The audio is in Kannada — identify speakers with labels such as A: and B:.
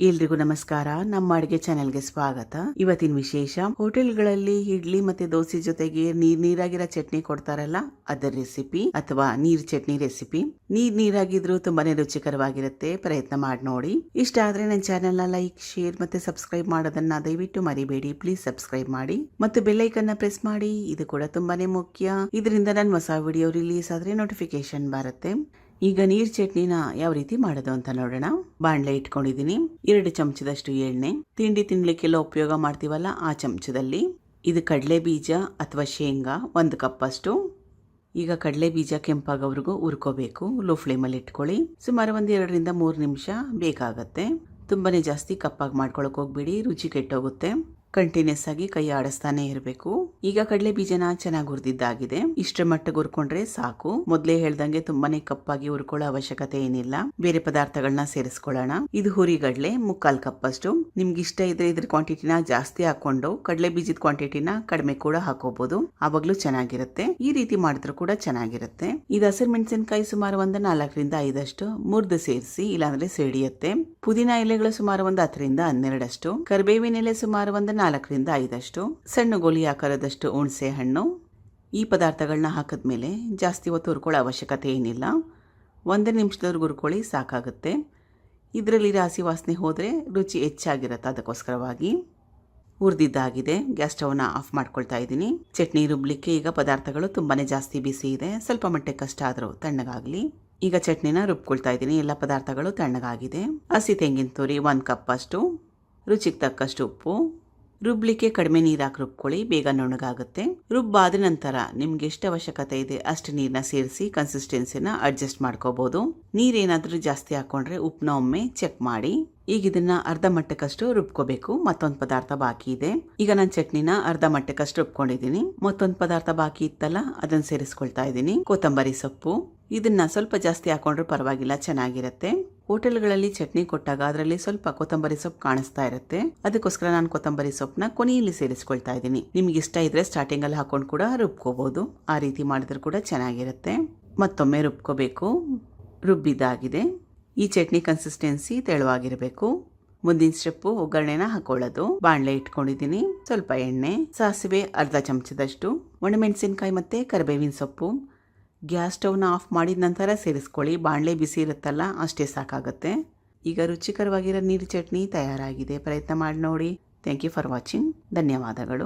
A: ಎಲ್ರಿಗೂ ನಮಸ್ಕಾರ. ನಮ್ಮ ಅಡುಗೆ ಚಾನೆಲ್ಗೆ ಸ್ವಾಗತ. ಇವತ್ತಿನ ವಿಶೇಷ, ಹೋಟೆಲ್ಗಳಲ್ಲಿ ಇಡ್ಲಿ ಮತ್ತೆ ದೋಸೆ ಜೊತೆಗೆ ನೀರ್ ನೀರಾಗಿರೋ ಚಟ್ನಿ ಕೊಡ್ತಾರಲ್ಲ, ಅದರ ರೆಸಿಪಿ ಅಥವಾ ನೀರ್ ಚಟ್ನಿ ರೆಸಿಪಿ ನೀರ್ ನೀರಾಗಿದ್ರು ತುಂಬಾನೇ ರುಚಿಕರವಾಗಿರುತ್ತೆ. ಪ್ರಯತ್ನ ಮಾಡಿ ನೋಡಿ. ಇಷ್ಟ ಆದ್ರೆ ನನ್ನ ಚಾನೆಲ್ನ ಲೈಕ್ ಶೇರ್ ಮತ್ತೆ ಸಬ್ಸ್ಕ್ರೈಬ್ ಮಾಡೋದನ್ನ ದಯವಿಟ್ಟು ಮರಿಬೇಡಿ. ಪ್ಲೀಸ್ ಸಬ್ಸ್ಕ್ರೈಬ್ ಮಾಡಿ. ಮತ್ತು ಬೆಲ್ಲೈಕನ್ನ ಪ್ರೆಸ್ ಮಾಡಿ. ಇದು ಕೂಡ ತುಂಬಾನೇ ಮುಖ್ಯ. ಇದರಿಂದ ನಾನು ಹೊಸ ವಿಡಿಯೋ ರಿಲೀಸ್ ಆದ್ರೆ ನೋಟಿಫಿಕೇಶನ್ ಬರುತ್ತೆ. ಈಗ ನೀರ್ ಚಟ್ನಿನ ಯಾವ ರೀತಿ ಮಾಡೋದು ಅಂತ ನೋಡೋಣ. ಬಾಣಲೆ ಇಟ್ಕೊಂಡಿದ್ದೀನಿ. ಎರಡು ಚಮಚದಷ್ಟು ಎಣ್ಣೆ. ತಿಂಡಿ ತಿನ್ಲಿಕ್ಕೆಲ್ಲ ಉಪಯೋಗ ಮಾಡ್ತೀವಲ್ಲ, ಆ ಚಮಚದಲ್ಲಿ. ಇದು ಕಡಲೆ ಬೀಜ ಅಥವಾ ಶೇಂಗಾ, ಒಂದು ಕಪ್ ಅಷ್ಟು ಈಗ ಕಡಲೆ ಬೀಜ ಕೆಂಪಾಗೋವರೆಗೂ ಹುರ್ಕೋಬೇಕು. ಲೋ ಫ್ಲೇಮಲ್ಲಿ ಇಟ್ಕೊಳ್ಳಿ. ಸುಮಾರು ಒಂದು ಎರಡರಿಂದ ಮೂರು ನಿಮಿಷ ಬೇಕಾಗತ್ತೆ. ತುಂಬಾನೇ ಜಾಸ್ತಿ ಕಪ್ಪಾಗಿ ಮಾಡ್ಕೊಳಕ್ ಹೋಗ್ಬೇಡಿ, ರುಚಿ ಕೆಟ್ಟೋಗುತ್ತೆ. ಕಂಟಿನ್ಯೂಸ್ ಆಗಿ ಕೈ ಆಡಿಸ್ತಾನೆ ಇರಬೇಕು. ಈಗ ಕಡಲೆ ಬೀಜನ ಚೆನ್ನಾಗಿ ಹುರಿದಿದ್ದಾಗಿದೆ. ಇಷ್ಟರ ಮಟ್ಟಿಗೆ ಹುರ್ಕೊಂಡ್ರೆ ಸಾಕು. ಮೊದಲೇ ಹೇಳ್ದಂಗೆ ತುಂಬಾನೇ ಕಪ್ಪಾಗಿ ಹುರ್ಕೊಳ್ಳೋ ಅವಶ್ಯಕತೆ ಏನಿಲ್ಲ. ಬೇರೆ ಪದಾರ್ಥಗಳನ್ನ ಸೇರಿಸ್ಕೊಳ್ಳೋಣ. ಇದು ಹುರಿಗಡ್ಲೆ, ಮುಕ್ಕಾಲ್ ಕಪ್ ಅಷ್ಟು ನಿಮ್ಗೆ ಇಷ್ಟ ಇದ್ರೆ ಇದ್ರ ಕ್ವಾಂಟಿಟಿನ ಜಾಸ್ತಿ ಹಾಕೊಂಡು ಕಡಲೆ ಬೀಜದ ಕ್ವಾಂಟಿಟಿನ ಕಡಿಮೆ ಕೂಡ ಹಾಕೋಬಹುದು ಆವಾಗ್ಲೂ ಚೆನ್ನಾಗಿರುತ್ತೆ. ಈ ರೀತಿ ಮಾಡಿದ್ರು ಕೂಡ ಚೆನ್ನಾಗಿರುತ್ತೆ. ಇದು ಹಸಿರು ಮೆಣಸಿನಕಾಯಿ ಸುಮಾರು ಒಂದು ನಾಲ್ಕರಿಂದ ಐದಷ್ಟು. ಮುರ್ದು ಸೇರಿಸಿ, ಇಲ್ಲಾಂದ್ರೆ ಸಿಡಿಯುತ್ತೆ ಪುದೀನ ಎಲೆಗಳು ಸುಮಾರು ಒಂದು ಹತ್ತರಿಂದ ಹನ್ನೆರಡಷ್ಟು. ಕರ್ಬೇವಿನ ಎಲೆ ಸುಮಾರು ಒಂದು ನಾಲ್ಕರಿಂದ ಐದಷ್ಟು, ಸಣ್ಣ ಗೋಲಿ ಆಕಾರದಷ್ಟು ಹುಣಸೆ ಹಣ್ಣು, ಈ ಪದಾರ್ಥಗಳನ್ನ ಹಾಕಿದ್ಮೇಲೆ ಜಾಸ್ತಿ ಹೊತ್ತು ಹುರ್ಕೊಳ್ಳೋ ಅವಶ್ಯಕತೆ ಏನಿಲ್ಲ. ಒಂದೇ ನಿಮಿಷದವ್ರಿಗೆ ಹುರ್ಕೊಳ್ಳಿ, ಸಾಕಾಗುತ್ತೆ. ಇದರಲ್ಲಿ ರಾಸಿ ವಾಸನೆ ಹೋದರೆ ರುಚಿ ಹೆಚ್ಚಾಗಿರುತ್ತೆ ಅದಕ್ಕೋಸ್ಕರವಾಗಿ. ಹುರಿದಿದ್ದಾಗಿದೆ, ಗ್ಯಾಸ್ ಸ್ಟವ್ನ ಆಫ್ ಮಾಡ್ಕೊಳ್ತಾ ಇದ್ದೀನಿ. ಚಟ್ನಿ ರುಬ್ಲಿಕ್ಕೆ ಈಗ ಪದಾರ್ಥಗಳು ತುಂಬಾ ಜಾಸ್ತಿ ಬಿಸಿ ಇದೆ. ಸ್ವಲ್ಪ ಮಟ್ಟೆ ಕಷ್ಟ ಆದರೂ ತಣ್ಣಗಾಗಲಿ. ಈಗ ಚಟ್ನಿನ ರುಬ್ಕೊಳ್ತಾ ಇದ್ದೀನಿ. ಎಲ್ಲ ಪದಾರ್ಥಗಳು ತಣ್ಣಗಾಗಿದೆ. ಹಸಿ ತೆಂಗಿನ ತುರಿ ಒಂದು ಕಪ್ ಅಷ್ಟು ರುಚಿಗೆ ತಕ್ಕಷ್ಟು ಉಪ್ಪು ರುಬ್ಲಿಕ್ಕೆ ಕಡಿಮೆ ನೀರು ಹಾಕಿ ರುಬ್ಕೊಳ್ಳಿ, ಬೇಗ ನೊಣಗಾಗುತ್ತೆ ರುಬ್ಬಾದ ನಂತರ ನಿಮ್ಗೆ ಎಷ್ಟು ಅವಶ್ಯಕತೆ ಇದೆ ಅಷ್ಟು ನೀರನ್ನ ಸೇರಿಸಿ ಕನ್ಸಿಸ್ಟೆನ್ಸಿನ ಅಡ್ಜಸ್ಟ್ ಮಾಡ್ಕೋಬಹುದು ನೀರೇನಾದರೂ ಜಾಸ್ತಿ ಹಾಕೊಂಡ್ರೆ ಉಪ್ಪನ್ನ ಒಮ್ಮೆ ಚೆಕ್ ಮಾಡಿ. ಈಗ ಇದನ್ನ ಅರ್ಧ ಮಟ್ಟಕ್ಕಷ್ಟು ರುಬ್ಕೋಬೇಕು, ಮತ್ತೊಂದು ಪದಾರ್ಥ ಬಾಕಿ ಇದೆ. ಈಗ ನಾನು ಚಟ್ನಿನ ಅರ್ಧ ಮಟ್ಟಕ್ಕಷ್ಟು ರುಬ್ಕೊಂಡಿದ್ದೀನಿ. ಮತ್ತೊಂದು ಪದಾರ್ಥ ಬಾಕಿ ಇತ್ತಲ್ಲ, ಅದನ್ನ ಸೇರಿಸ್ಕೊಳ್ತಾ ಇದ್ದೀನಿ. ಕೊತ್ತಂಬರಿ ಸೊಪ್ಪು. ಇದನ್ನ ಸ್ವಲ್ಪ ಜಾಸ್ತಿ ಹಾಕೊಂಡ್ರೆ ಪರವಾಗಿಲ್ಲ, ಚೆನ್ನಾಗಿರುತ್ತೆ. ಹೋಟೆಲ್ಗಳಲ್ಲಿ ಚಟ್ನಿ ಕೊಟ್ಟಾಗ ಅದರಲ್ಲಿ ಸ್ವಲ್ಪ ಕೊತ್ತಂಬರಿ ಸೊಪ್ಪು ಕಾಣಿಸ್ತಾ ಇರುತ್ತೆ. ಅದಕ್ಕೋಸ್ಕರ ನಾನು ಕೊತ್ತಂಬರಿ ಸೊಪ್ಪನ್ನ ಕೊನೆಯಲ್ಲಿ ಸೇರಿಸ್ಕೊಳ್ತಾ ಇದ್ದೀನಿ. ನಿಮ್ಗೆ ಇಷ್ಟ ಇದ್ರೆ ಸ್ಟಾರ್ಟಿಂಗ್ ಅಲ್ಲಿ ಹಾಕೊಂಡು ಕೂಡ ರುಬ್ಕೋಬಹುದು ಆ ರೀತಿ ಮಾಡಿದ್ರೆ ಕೂಡ ಚೆನ್ನಾಗಿರುತ್ತೆ. ಮತ್ತೊಮ್ಮೆ ರುಬ್ಕೋಬೇಕು. ರುಬ್ಬಿದ್ದಾಗಿದೆ. ಈ ಚಟ್ನಿ ಕನ್ಸಿಸ್ಟೆನ್ಸಿ ತೆಳುವಾಗಿರಬೇಕು. ಮುಂದಿನ ಸ್ಟೆಪ್ಪು ಒಗ್ಗರಣೆನ ಹಾಕೊಳ್ಳೋದು. ಬಾಣಲೆ ಇಟ್ಕೊಂಡಿದ್ದೀನಿ. ಸ್ವಲ್ಪ ಎಣ್ಣೆ, ಸಾಸಿವೆ, ಅರ್ಧ ಚಮಚದಷ್ಟು, ಒಣಮೆಣಸಿನಕಾಯಿ ಮತ್ತೆ ಕರಿಬೇವಿನ ಸೊಪ್ಪು. ಗ್ಯಾಸ್ ಸ್ಟೌವ್ನ ಆಫ್ ಮಾಡಿದ ನಂತರ ಸೇರಿಸ್ಕೊಳ್ಳಿ. ಬಾಣಲೆ ಬಿಸಿ ಇರುತ್ತಲ್ಲ, ಅಷ್ಟೇ ಸಾಕಾಗುತ್ತೆ. ಈಗ ರುಚಿಕರವಾಗಿರೋ ನೀರು ಚಟ್ನಿ ತಯಾರಾಗಿದೆ. ಪ್ರಯತ್ನ ಮಾಡಿ ನೋಡಿ. ಥ್ಯಾಂಕ್ ಯು ಫಾರ್ ವಾಚಿಂಗ್ ಧನ್ಯವಾದಗಳು.